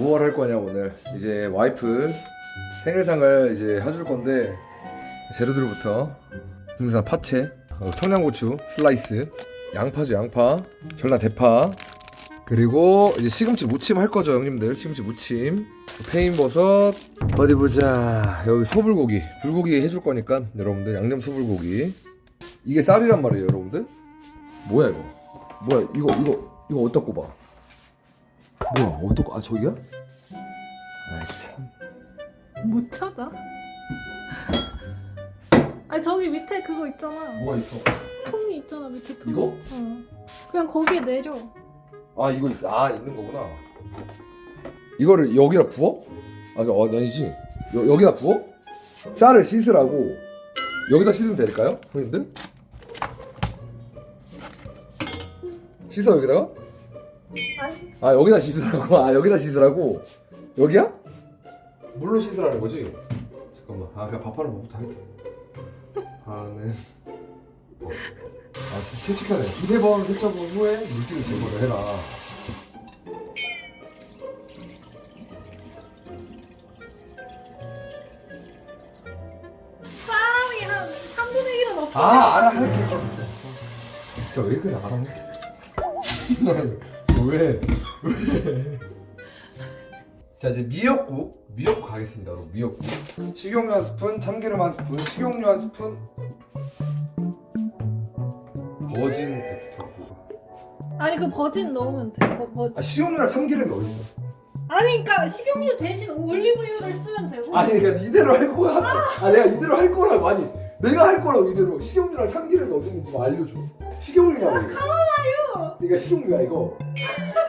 무얼 할 거냐 오늘. 이제 와이프 생일상을 이제 해줄 건데 재료들부터. 국내산 파채 어, 청양고추 슬라이스 양파죠 양파. 전라 대파. 그리고 이제 시금치 무침 할 거죠 형님들. 시금치 무침. 페인버섯. 어디 보자. 여기 소불고기. 불고기 해줄 거니까 여러분들. 양념 소불고기. 이게 쌀이란 말이에요 여러분들? 뭐야 이거? 뭐야 이거 이거 이거 어디다 꼽아 뭐야 꼽아 아 저기야? 아이 참못 찾아? 아니 저기 밑에 그거 있잖아. 뭐가 있어 통이 있잖아 밑에 통. 이거? 어. 그냥 거기에 내려. 아 이거 있어 아 있는 거구나 이거를 여기다 부어? 아 저, 어, 아니지 여, 여기다 부어? 쌀을 씻으라고 여기다 씻으면 될까요? 형님들? 씻어 여기다가? 아 여기다 씻으라고 아 여기다 씻으라고 여기야? 물로 씻으라는 거지? 잠깐만 아 그냥 밥하는 법부터 할게 하는 법. 아 진짜 채찍하네 두세 번 세척은 후에 물기를 제거를 해라 사람이 한 3분의 1은 없어. 아 알아 할게 진짜 왜 그래 알아 왜? 왜? 자 이제 미역국 미역국 가겠습니다 여러분. 미역국. 식용유 한 스푼 참기름 한 스푼 식용유 한 스푼. 버진 엑스트라 아니 그 버진 넣으면 돼. 버, 버... 아 식용유랑 참기름이 어딨어? 아니 그러니까 식용유 대신 올리브유를 쓰면 되고. 아니 그러니까 이대로 할 거야. 아 내가 이대로 할 거라고. 아니 내가 할 거라고 이대로 식용유랑 참기름이 어딨는지 좀 알려줘 식용유냐고 카놀라유. 이거 식용유야 이거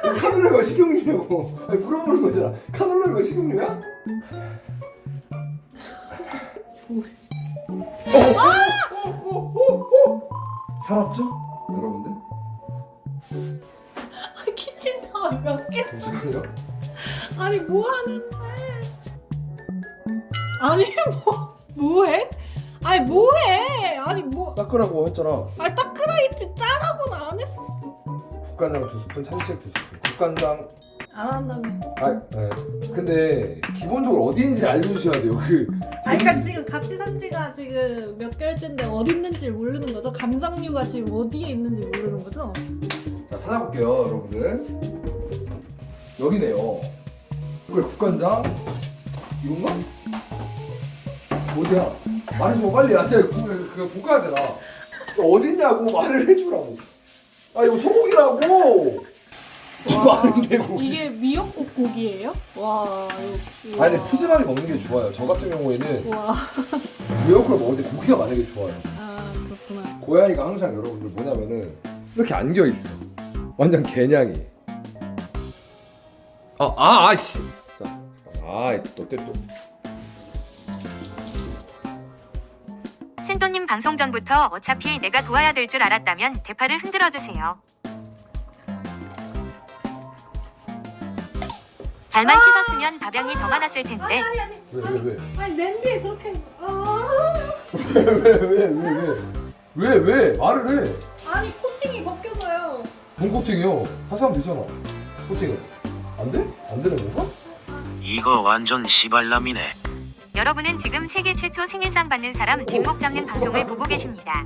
이거 카놀라유가 식용유냐고 아니 물어보는 거잖아 카놀라유가 식용유야? 어, 어, 어, 어. 살았죠? 여러분들? 아, 키친 타워 몇 개? 잠시만요 아니 뭐 하는데? 아니 뭐 뭐해? 아니 뭐해? 아니 뭐? 닦으라고 했잖아 아니 따크라이트 짜라고는 안 했어. 국간장 두 스푼 참치액 두 스푼 국간장 안 한다며. 아 네. 근데 기본적으로 어디인지 알려주셔야 돼요 그 아니 그러니까 지금 같이 산 지가 지금 몇 개월째인데 어디 있는지 모르는 거죠? 감정류가 지금 어디에 있는지 모르는 거죠? 자 찾아볼게요 여러분들 여기네요 이거 국간장 이건가? 어디야? 말해줘 빨리 야 제가 그거, 볶아야 되나 어딨냐고 말을 해주라고 아 이거 소고기라고 아닌데 고기 이게 미역국 고기예요? 와 이거. 아니 근데 푸짐하게 먹는 게 좋아요 저 같은 경우에는 와. 미역국을 먹을 때 고기가 많은 게 좋아요 아 그렇구나. 고양이가 항상 여러분들 뭐냐면은 이렇게 안겨 있어. 완전 개냥이. 아, 아, 아씨. 자. 아, 또, 또, 또. 센또님 방송 전부터 어차피 내가 도와야 될 줄 알았다면 대파를 흔들어 주세요. 잘만 씻었으면 밥양이 더 많았을 텐데 아니 아니. 왜, 왜, 왜? 아니 냄비에 그렇게 아 왜, 왜, 왜, 왜, 왜? 왜, 왜? 말을 해. 아니 코팅이 벗겨져요. 본 코팅이요. 하시면 되잖아. 코팅은. 안 돼? 안 되는 건가? 이거 완전 시발남이네. 여러분은 지금 세계 최초 생일상 받는 사람 뒷목 잡는 방송을 보고 계십니다.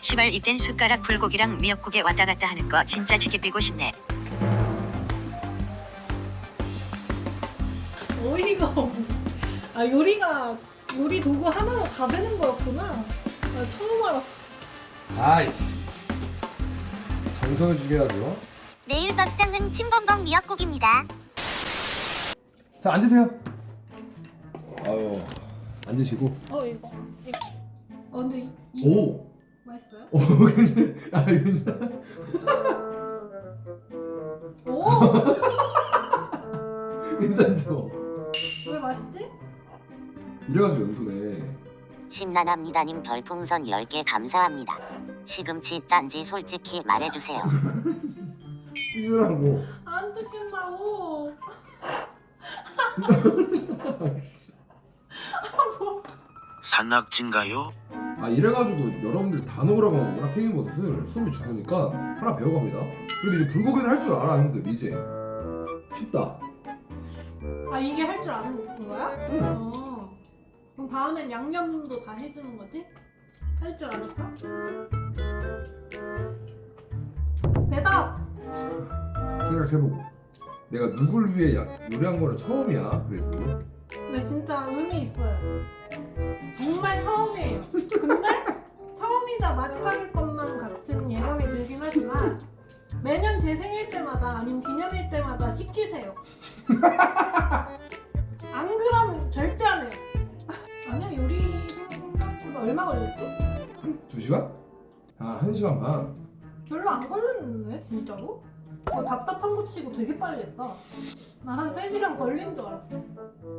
시발 입된 숟가락 불고기랑 미역국에 왔다 갔다 하는 거 진짜 지게 빼고 싶네. 어이가 없네. 아 요리가 요리 도구 하나로 다 되는 거였구나. 나 처음 알았어. 아이씨. 정성을 죽여야죠. 내일 밥상은 침범벅 미역국입니다. 자, 앉으세요. 아유, 앉으시고. 어 이거. 이거. 어 근데 이, 이 오! 맛있어요? 오, 근데, 아, 근데. 오. 괜찮죠? 왜 맛있지? 이래가지고 연두네. 심란합니다님 별풍선 10개 감사합니다. 시금치 짠지 솔직히 말해주세요. 이거라고. 산낙진가요? 아 이래가지고 여러분들 다 넣으라고 하구나 팽이버섯을 숨이 죽으니까 하나 배워갑니다 그래도 이제 불고기를 할줄 알아 형들 이제 쉽다 아 이게 할 줄 아는 거야? 응. 어. 그럼 다음엔 양념도 다 해주는 거지? 할줄 알을까? 대답! 생각해보고 내가 누굴 위해 야- 요리한 거는 처음이야 그래도 근데 진짜 의미 있어요. 정말 처음이에요. 근데 처음이자 마지막일 것만 같은 예감이 들긴 하지만 매년 제 생일 때마다 아니면 기념일 때마다 시키세요. 안 그러면 절대 안 해요. 아니야 요리 생각보다 얼마 걸렸지? 두 시간? 아한 시간 반 별로 안 걸렸는데 진짜로? 어, 답답한 거 치고 되게 빨리 했다. 나 한 3시간 걸린 줄 알았어.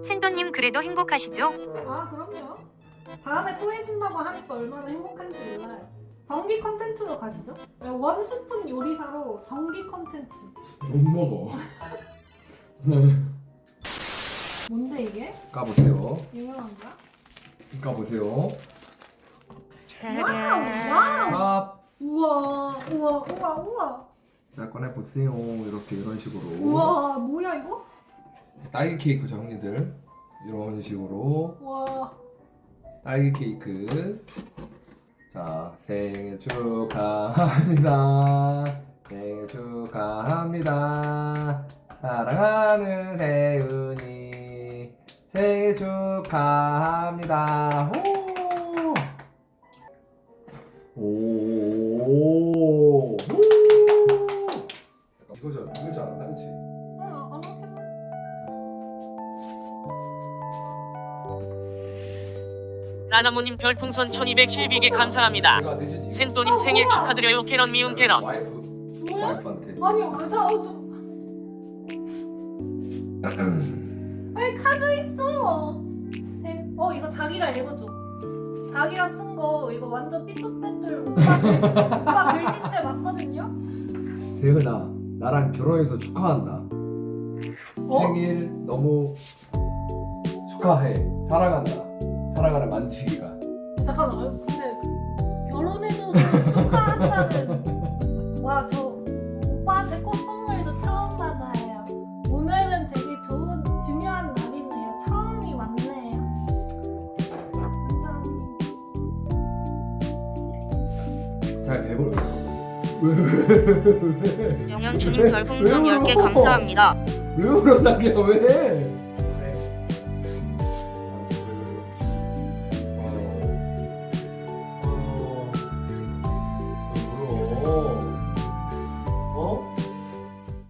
생도님 그래도 행복하시죠? 아 그럼요. 다음에 또 해준다고 하니까 얼마나 행복한지 몰라요. 정기 컨텐츠로 가시죠. 네, 원스푼 요리사로 정기 컨텐츠. 못 먹어 뭔데 이게? 까보세요 유명한가? 까보세요 와우 와우. 팝 우와 우와 우와 우와 자 꺼내 보세요. 이렇게 이런 식으로. 우와 뭐야 이거? 딸기 케이크죠 형님들. 이런 식으로. 와. 딸기 케이크. 자 생일 축하합니다. 생일 축하합니다. 사랑하는 세윤이. 생일 축하합니다. 오! 오! 오! 이거지 않았나 그치? 어, 아무렇게나. 나나모님 별풍선 1212개 감사합니다. 내가 늦은 이유. 생또님 생일 축하드려요. 캐런 미운 캐런. 와이프 뭐야? 와이프한테 아니 맞아 어저 아니 카드 있어. 네. 어 이거 자기가 읽어줘. 자기가 쓴 거 이거 완전 삐뚤빼뚤 오빠 글- 오빠 글씨체 맞거든요. 세은아 나랑 결혼해서 축하한다 어? 생일 너무 축하해 사랑한다 사랑하는 만치기가 잠깐만 어, 근데 결혼해서 축하한다는 와 저 오빠한테 꽃 선물도 처음 받아요. 오늘은 되게 좋은 중요한 날이네요. 처음이 왔네요. 감사합니다. 잘 배불러 영양주님 별풍선 10개 감사합니다. 왜 울어 자기야? 왜